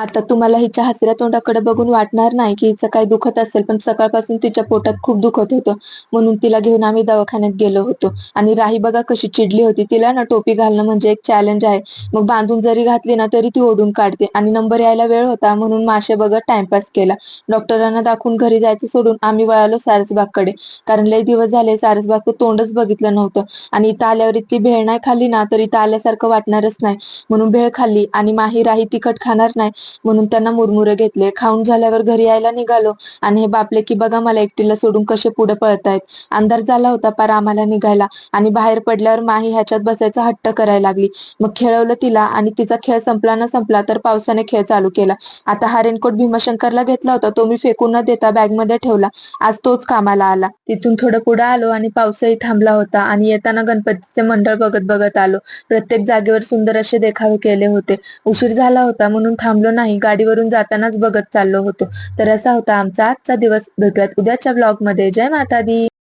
आता तुम्हाला हिच्या हसऱ्या तोंडाकडे बघून वाटणार नाही की हिचं काही दुखत असेल पण सकाळपासून तिच्या पोटात खूप दुखत होतं. म्हणून तिला घेऊन आम्ही दवाखान्यात गेलो होतो. आणि राही बघा कशी चिडली होती. तिला ना टोपी घालणं म्हणजे एक चॅलेंज आहे. मग बांधून जरी घातली ना तरी ती ओढून काढते. आणि नंबर यायला वेळ होता म्हणून माशे बघत टाइमपास केला. डॉक्टरांना दाखवून घरी जायचं सोडून आम्ही वळालो सारसबागकडे. कारण लई दिवस झाले सारसबागचं तोंडच बघितलं नव्हतं. आणि इथं आल्यावर इतकी भेळ नाही खाल्ली ना तर इथं आल्यासारखं वाटणारच नाही. म्हणून भेळ खाल्ली. आणि माही राही तिखट खाणार नाही. म्हणून त्यांना मुरमुरे घेतले. खाऊन झाल्यावर घरी यायला निघालो. आणि हे बापले की बघा मला एकटीला सोडून कसे पुढे पळतायत. अंधार झाला होता पार आम्हाला निघायला. आणि बाहेर पडल्यावर माही ह्याच्यात बसायचा हट्ट करायला लागली. मग खेळवलं तिला आणि तिचा खेळ संपला न संपला तर पावसाने खेळ चालू केला. आता हा रेनकोट भीमाशंकरला घेतला होता. तो मी फेकून न देता बॅगमध्ये ठेवला. आज तोच कामाला आला. तिथून थोडं पुढे आलो आणि पावसही थांबला होता आणि येताना गणपतीचे मंडळ बघत बघत आलो. प्रत्येक जागेवर सुंदर असे देखावे केले होते. उशीर झाला होता म्हणून थांबलो नाही गाडीवरून जातानाच बघत चाललो होतो. तर असा होता आमचा आजचा दिवस. भेटूयात उद्याच्या ब्लॉगमध्ये. जय माता दी